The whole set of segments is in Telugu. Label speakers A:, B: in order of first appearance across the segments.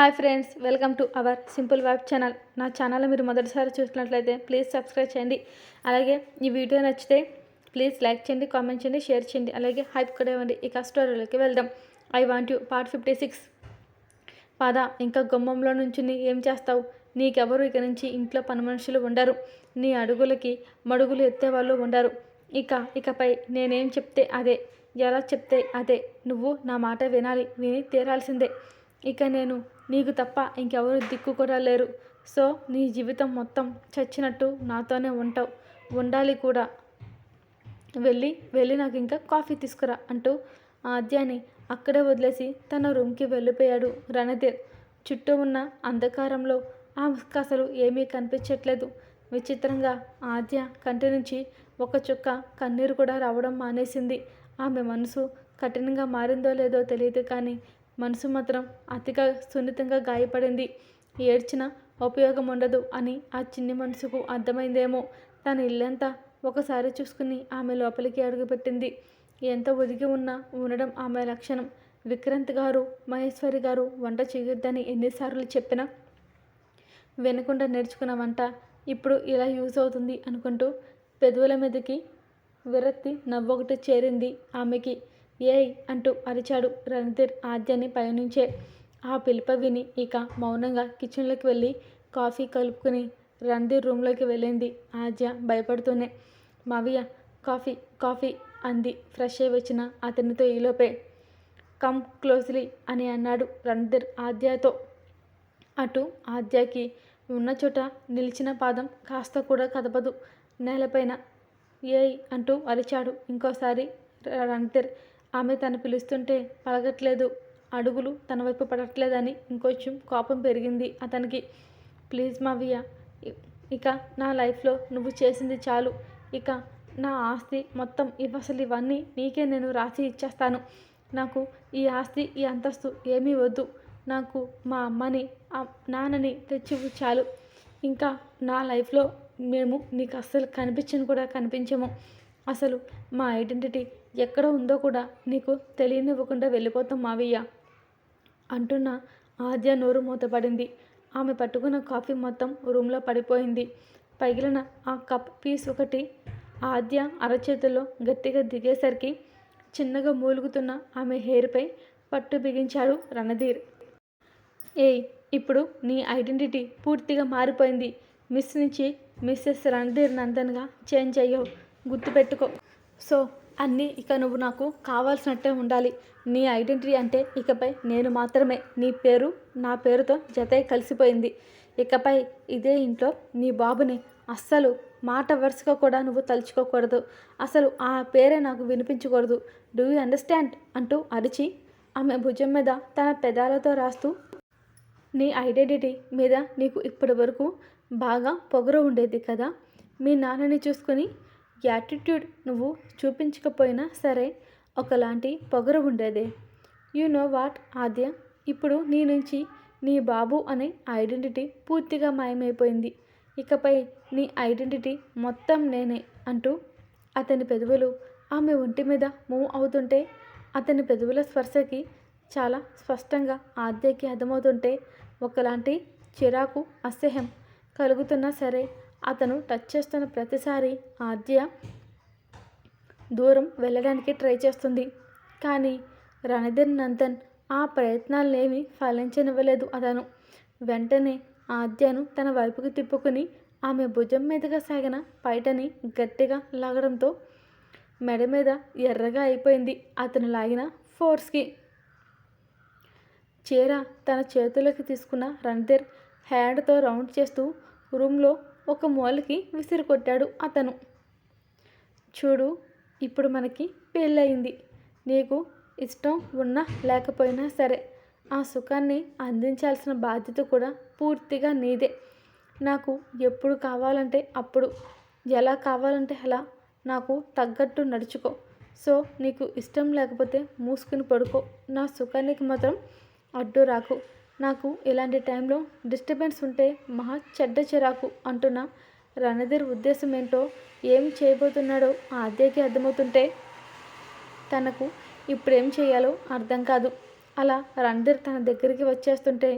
A: Hi friends welcome to our simple web channel. నా ఛానల్ మీరు మొదటిసారి చూసినట్లయితే ప్లీజ్ సబ్స్క్రైబ్ చేయండి. అలాగే ఈ వీడియో నచ్చితే ప్లీజ్ లైక్ చేయండి కామెంట్ చేయండి షేర్ చేయండి. అలాగే హైప్ కూడా ఇవ్వండి. ఇక స్టోరీలోకి వెళ్దాం. I want you part fifty six. పాదా ఇంకా గుమ్మంలో నుంచి ఏం చేస్తావు? నీకెవరు ఇక నుంచి ఇంట్లో పని మనుషులు ఉండరు. నీ అడుగులకి మడుగులు ఎత్తేవాళ్ళు ఉండరు. ఇక ఇకపై నేనేం చెప్తే అదే. ఎలా చెప్తే అదే. నువ్వు నా మాట వినాలి. విని తీరాల్సిందే. ఇక నేను నీకు తప్ప ఇంకెవరు దిక్కు కూడా లేరు. సో నీ జీవితం మొత్తం చచ్చినట్టు నాతోనే ఉంటావు. ఉండాలి కూడా. వెళ్ళి వెళ్ళి నాకు ఇంకా కాఫీ తీసుకురా అంటూ ఆద్యాని అక్కడే వదిలేసి తన రూమ్కి వెళ్ళిపోయాడు రణధీర్. చుట్టూ ఉన్న అంధకారంలో ఆమెకు అసలు ఏమీ కనిపించట్లేదు. విచిత్రంగా ఆద్య కంటి నుంచి ఒక చుక్క కన్నీరు కూడా రావడం మానేసింది. ఆమె మనసు కఠినంగా మారిందో లేదో తెలియదు కానీ మనసు మాత్రం అతిగా సున్నితంగా గాయపడింది. ఏడ్చిన ఉపయోగం ఉండదు అని ఆ చిన్ని మనసుకు అర్థమైందేమో. తన ఇల్లంతా ఒకసారి చూసుకుని ఆమె లోపలికి అడుగుపెట్టింది. ఎంత ఒదిగి ఉన్నా ఉండడం ఆమె లక్షణం. విక్రాంత్ గారు మహేశ్వరి గారు వంట చేయొద్దని ఎన్నిసార్లు చెప్పినా వినకుండా నేర్చుకున్న వంట ఇప్పుడు ఇలా యూజ్ అవుతుంది అనుకుంటూ పెదవుల మీదకి విరక్తి నవ్వొకటి చేరింది ఆమెకి. ఏయ్ అంటూ అరిచాడు రణధీర్ ఆద్యని పయనించే ఆ పిలుప విని ఇక మౌనంగా కిచెన్లోకి వెళ్ళి కాఫీ కలుపుకుని రణధీర్ రూమ్లోకి వెళ్ళింది. ఆద్య భయపడుతూనే మవియ కాఫీ కాఫీ అంది ఫ్రెష్ అయి వచ్చిన అతనితో ఈలోపే కమ్ క్లోజ్లీ అని అన్నాడు రణధీర్ ఆద్యతో. అటు ఆద్యకి ఉన్న చోట నిలిచిన పాదం కాస్త కూడా కదపదు నేలపైన. ఏయ్ అంటూ అరిచాడు ఇంకోసారి రణధీర్. ఆమె తను పిలుస్తుంటే పలగట్లేదు. అడుగులు తన వైపు పడట్లేదని ఇంకొంచెం కోపం పెరిగింది అతనికి. ప్లీజ్ మావియ ఇక నా లైఫ్లో నువ్వు చేసింది చాలు. ఇక నా ఆస్తి మొత్తం ఇవి అసలు ఇవన్నీ నీకే నేను రాసి ఇచ్చేస్తాను. నాకు ఈ ఆస్తి ఈ అంతస్తు ఏమీ వద్దు. నాకు మా అమ్మని నాన్నని తెచ్చి చాలు. ఇంకా నా లైఫ్లో మేము నీకు అస్సలు కనిపించను కూడా కనిపించము. అసలు మా ఐడెంటిటీ ఎక్కడ ఉందో కూడా నీకు తెలియనివ్వకుండా వెళ్ళిపోతాం మావయ్య అంటున్న ఆద్య నోరు మూతపడింది. ఆమె పట్టుకున్న కాఫీ మొత్తం రూమ్లో పడిపోయింది. పగిలిన ఆ కప్ పీస్ ఒకటి ఆద్య అరచేతిలో గట్టిగా దిగేసరికి చిన్నగా మూలుగుతున్న ఆమె హెయిర్పై పట్టు బిగించాడు రణధీర్. ఏయ్ ఇప్పుడు నీ ఐడెంటిటీ పూర్తిగా మారిపోయింది. మిస్ నుంచి మిస్సెస్ రణధీర్ నందన్గా చేంజ్ అయ్యావు. గుర్తుపెట్టుకో. సో అన్నీ ఇక నువ్వు నాకు కావాల్సినట్టే ఉండాలి. నీ ఐడెంటిటీ అంటే ఇకపై నేను మాత్రమే. నీ పేరు నా పేరుతో జత కలిసిపోయింది. ఇకపై ఇదే ఇంట్లో నీ బాబుని అస్సలు మాట వరుసగా కూడా నువ్వు తలుచుకోకూడదు. అసలు ఆ పేరే నాకు వినిపించకూడదు. Do you understand? అంటూ అరిచి ఆమె భుజం మీద తన పెదాలతో రాస్తూ నీ ఐడెంటిటీ మీద నీకు ఇప్పటి వరకు బాగా పొగరు ఉండేది కదా? మీ నాన్నని చూసుకొని యాటిట్యూడ్ నువ్వు చూపించకపోయినా సరే ఒకలాంటి పొగరు ఉండేదే. You know what Aadya? ఇప్పుడు నీ నుంచి నీ బాబు అనే ఐడెంటిటీ పూర్తిగా మాయమైపోయింది. ఇకపై నీ ఐడెంటిటీ మొత్తం నేనే అంటూ అతని పెదవులు ఆమె ఒంటి మీద మూవ్ అవుతుంటే అతని పెదవుల స్పర్శకి చాలా స్పష్టంగా ఆద్యకి అర్థమవుతుంటే ఒకలాంటి చిరాకు అసహ్యం కలుగుతున్నా సరే అతను టచ్ చేస్తున్న ప్రతిసారి ఆద్య దూరం వెళ్ళడానికి ట్రై చేస్తుంది. కానీ రణధీర్ నందన్ ఆ ప్రయత్నాలనేవి ఫలించనివ్వలేదు అతను. వెంటనే ఆద్యను తన వైపుకి తిప్పుకుని ఆమె భుజం మీదుగా సాగిన పైటని గట్టిగా లాగడంతో మెడ మీద ఎర్రగా అయిపోయింది. అతను లాగిన ఫోర్స్కి. చీర తన చేతులకి తీసుకున్న రణధీర్ హ్యాండ్తో రౌండ్ చేస్తూ రూమ్లో ఒక మూలకి విసిరి కొట్టాడు అతను. చూడు ఇప్పుడు మనకి పెళ్ళయింది. నీకు ఇష్టం ఉన్నా లేకపోయినా సరే ఆ సుఖాన్ని అందించాల్సిన బాధ్యత కూడా పూర్తిగా నీదే. నాకు ఎప్పుడు కావాలంటే అప్పుడు. ఎలా కావాలంటే అలా. నాకు తగ్గట్టు నడుచుకో. సో నీకు ఇష్టం లేకపోతే మూసుకుని పడుకో. నా సుఖానికి మాత్రం అడ్డు రాకు. నాకు ఇలాంటి టైంలో డిస్టర్బెన్స్ ఉంటే మహా చెడ్డ చిరాకు అంటున్న రణధీర్ ఉద్దేశం ఏంటో ఏం చేయబోతున్నాడో ఆద్యకి అర్థమవుతుంటే తనకు ఇప్పుడేం చేయాలో అర్థం కాదు. అలా రణధీర్ తన దగ్గరికి వచ్చేస్తుంటే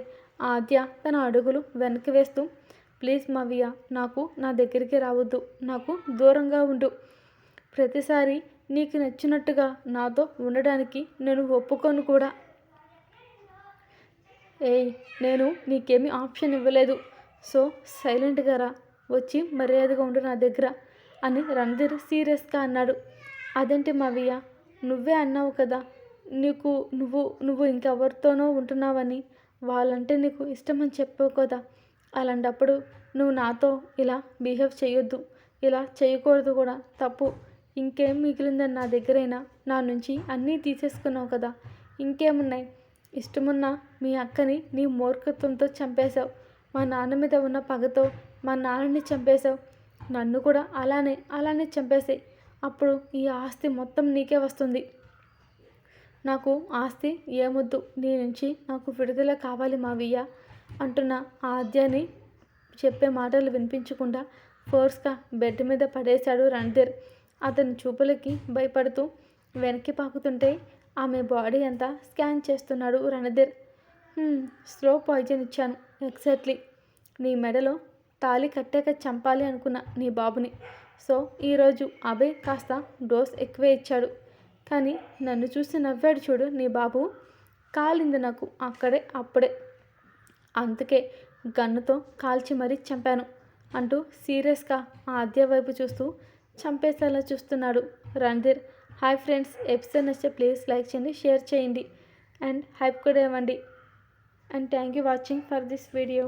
A: ఆద్య తన అడుగులు వెనక్కి వేస్తూ ప్లీజ్ మవియ నాకు నా దగ్గరికి రావద్దు. నాకు దూరంగా ఉండు. ప్రతిసారి నీకు నచ్చినట్టుగా నాతో ఉండడానికి నేను ఒప్పుకోను కూడా. ఏయ్ నేను నీకేమీ ఆప్షన్ ఇవ్వలేదు. సో సైలెంట్గా రా. వచ్చి మర్యాదగా ఉండు నా దగ్గర అని రణధీర్ సీరియస్గా అన్నాడు. అదేంటి మావయ్య? నువ్వే అన్నావు కదా నీకు నువ్వు నువ్వు ఇంకెవరితోనో ఉంటున్నావని. వాళ్ళంటే నీకు ఇష్టమని చెప్పావు కదా. అలాంటప్పుడు నువ్వు నాతో ఇలా బిహేవ్ చేయొద్దు. ఇలా చేయకూడదు కూడా. తప్పు. ఇంకేం మిగిలిందని నా దగ్గరైనా నా నుంచి అన్నీ తీసేసుకున్నావు కదా. ఇంకేమున్నాయి? ఇష్టమున్న మీ అక్కని నీ మూర్ఖత్వంతో చంపేశావు. మా నాన్న మీద ఉన్న పగతో మా నాన్నని చంపేశావు. నన్ను కూడా అలానే అలానే చంపేసాయి. అప్పుడు ఈ ఆస్తి మొత్తం నీకే వస్తుంది. నాకు ఆస్తి ఏమొద్దు నీ నుంచి నాకు విడుదల కావాలి మావయ్య అంటున్న ఆద్యాని చెప్పే మాటలు వినిపించకుండా ఫోర్స్గా బెడ్ మీద పడేశాడు రణధీర్. అతని చూపులకి భయపడుతూ వెనక్కి పాకుతుంటే ఆమె బాడీ అంతా స్కాన్ చేస్తున్నాడు రణధీర్. స్లో పాయిజన్ ఇచ్చాను. ఎగ్జాక్ట్లీ. నీ మెడలో తాళి కట్టాక చంపాలి అనుకున్న నీ బాబుని. సో ఈరోజు అభయ్ కాస్త డోస్ ఎక్కువే ఇచ్చాడు. కానీ నన్ను చూసి నవ్వాడు చూడు నీ బాబు. కాలింది నాకు అక్కడే అప్పుడే. అందుకే గన్నుతో కాల్చి మరీ చంపాను అంటూ సీరియస్గా ఆద్య వైపు చూస్తూ చంపేసేలా చూస్తున్నాడు రణధీర్. హాయ్ ఫ్రెండ్స్ ఎపిసోడ్ నచ్చితే ప్లీజ్ లైక్ చేయండి షేర్ చేయండి. అండ్ హైప్ కూడా ఇవ్వండి. And thank you watching for this video.